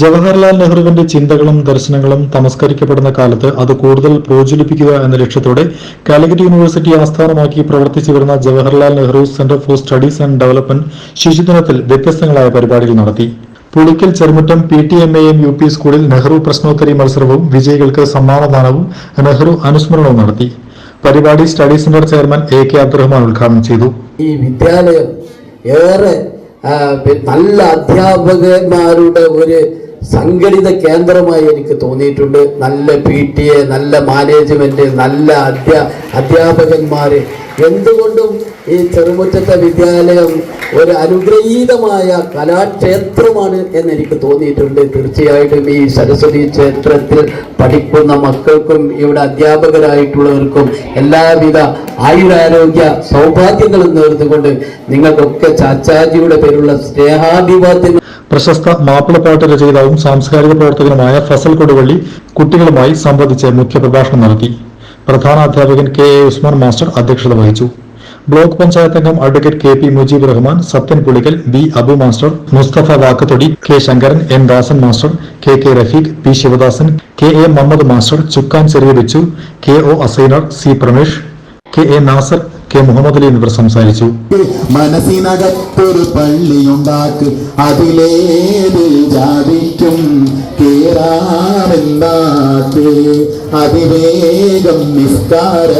ജവഹർലാൽ നെഹ്റുവിന്റെ ചിന്തകളും ദർശനങ്ങളും തമസ്കരിക്കപ്പെടുന്ന കാലത്ത് അത് കൂടുതൽ പ്രോജ്വലിപ്പിക്കുക എന്ന ലക്ഷ്യത്തോടെ കാലിക്കറ്റ് യൂണിവേഴ്സിറ്റി ആസ്ഥാനമാക്കി പ്രവർത്തിച്ചു വരുന്ന Jawaharlal Nehru centre for studies and development ശിശുദിനത്തിൽ വ്യത്യസ്തങ്ങളായ പരിപാടികൾ നടത്തി. Pulikkal Cherumuttam P T M A M U P സ്കൂളിൽ നെഹ്റു പ്രശ്നോത്തരി മത്സരവും വിജയികൾക്ക് സമ്മാനദാനവും നെഹ്റു അനുസ്മരണവും നടത്തി. പരിപാടി study centre chairman A K Abdurahman ഉദ്ഘാടനം ചെയ്തു. ഈ വിദ്യാലയം ഏറെ നല്ല അധ്യാപകന്മാരുടെ ഒരു സംഘടിത കേന്ദ്രമായി എനിക്ക് തോന്നിയിട്ടുണ്ട്. നല്ല പി ടി എ നല്ല മാനേജ്മെന്റ് നല്ല അധ്യാ അധ്യാപകന്മാർ എന്തുകൊണ്ടും ഈ ചെറുമുറ്റത്തെ വിദ്യാലയം ഒരു അനുഗ്രഹീതമായ കലാക്ഷേത്രമാണ് എന്ന് എനിക്ക് തോന്നിയിട്ടുണ്ട്. തീർച്ചയായിട്ടും ഈ സരസ്വതി ക്ഷേത്രത്തിൽ പഠിക്കുന്ന മക്കൾക്കും ഇവിടെ അധ്യാപകരായിട്ടുള്ളവർക്കും എല്ലാവിധ ആയുരാരോഗ്യ സൗഭാഗ്യങ്ങളും നേർന്നുകൊണ്ട് നിങ്ങൾക്കൊക്കെ ചാച്ചാജിയുടെ പേരുള്ള സ്നേഹാഭിവാദ്യം പ്രശസ്ത മാപ്പിളപ്പാട്ട് രചയിതാവും സാംസ്കാരിക പ്രവർത്തകനുമായ ഫസൽ കൊടുവള്ളി കുട്ടികളുമായി സംബന്ധിച്ച് മുഖ്യപ്രഭാഷണം നടത്തി. പ്രധാന അധ്യാപകൻ കെ എ ഉസ്മാൻ മാസ്റ്റർ അധ്യക്ഷത വഹിച്ചു. ബ്ലോക്ക് പഞ്ചായത്ത് അംഗം advocate K P Mujeeb Rahman Sathyan Pulikkal B Abu master Musthafa Vakkathodi K Sankaran N Dasan master K K Rafeeq P Sivadasan K A Muhammad master Chukkan Cheriya Bichu K O Assainar C Pramesh K A Nasar K Muhammad Ali എന്നിവർ സംസാരിച്ചു. മനസ്സിനകത്തൊരു പള്ളിയുണ്ടാക്ക് അതിലേത് ജാതിക്കും കേറാമെന്നാക്ക് അതിവേഗം നിസ്കാര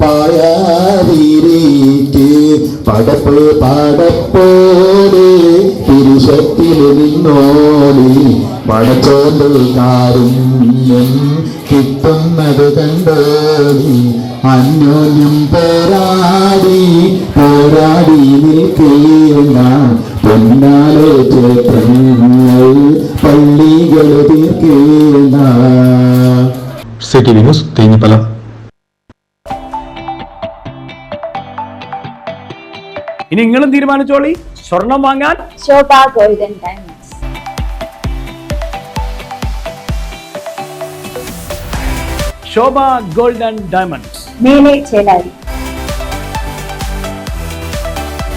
പായാതിരിക്ക്. പടപ്പ് പടപ്പോടെ തിരുശക്തി നിന്നോടി പടച്ചോണ്ട് കാരുണ്യം കിട്ടുന്നത് കണ്ടോടി. അന്യോന്യം പോരാടി പോരാടി നിൽക്കേണ്ട പൊന്നാലോ തീർക്കേണ്ട സി ന്യൂസ് തേഞ്ഞിപ്പലം ഇനി നിങ്ങളും തീരുമാനിച്ചോളി. സ്വർണം വാങ്ങാൻ Shobha golden diamonds. Shobha golden diamonds. Mele Chelari.